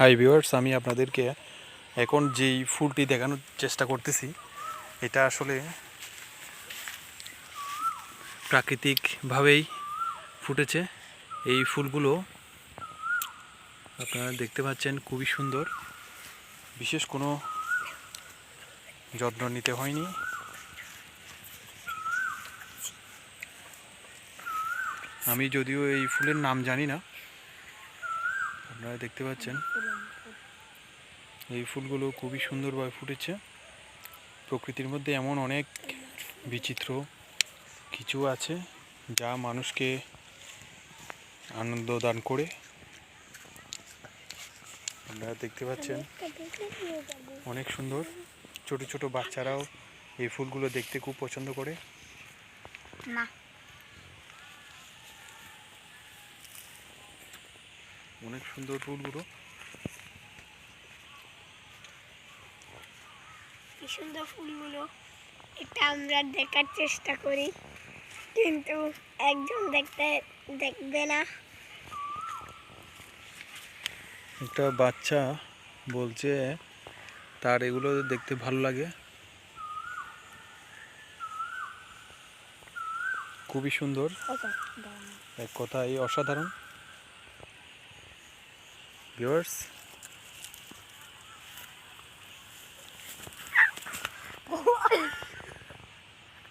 Hi viewers আমি আপনাদেরকে এখন যেই ফুলটি দেখানোর চেষ্টা করতেছি, এটা আসলে প্রাকৃতিকভাবেই ফুটেছে। এই ফুলগুলো আপনারা দেখতে পাচ্ছেন, খুবই সুন্দর। বিশেষ কোনো যত্ন নিতে হয়নি। আমি যদিও এই ফুলের নাম জানি না আপনারা দেখতে পাচ্ছেন। এই ফুলগুলো খুবই সুন্দরভাবে ফুটেছে। প্রকৃতির মধ্যে এমন অনেক বিচিত্র কিছু আছে যা মানুষকে আনন্দ দান করে। আপনারা দেখতে পাচ্ছেন, অনেক সুন্দর। ছোট ছোট বাচ্চারাও এই ফুলগুলো দেখতে খুব পছন্দ করে। না। অনেক সুন্দর ফুলগুলো। কি সুন্দর ফুলগুলো। এটা আমরা দেখার চেষ্টা করি কিন্তু একজন দেখতে দেখবে না। একটা বাচ্চা বলছে তার এগুলো দেখতে ভালো লাগে। খুবই সুন্দর। এক কথায় অসাধারণ। ভিউয়ার্স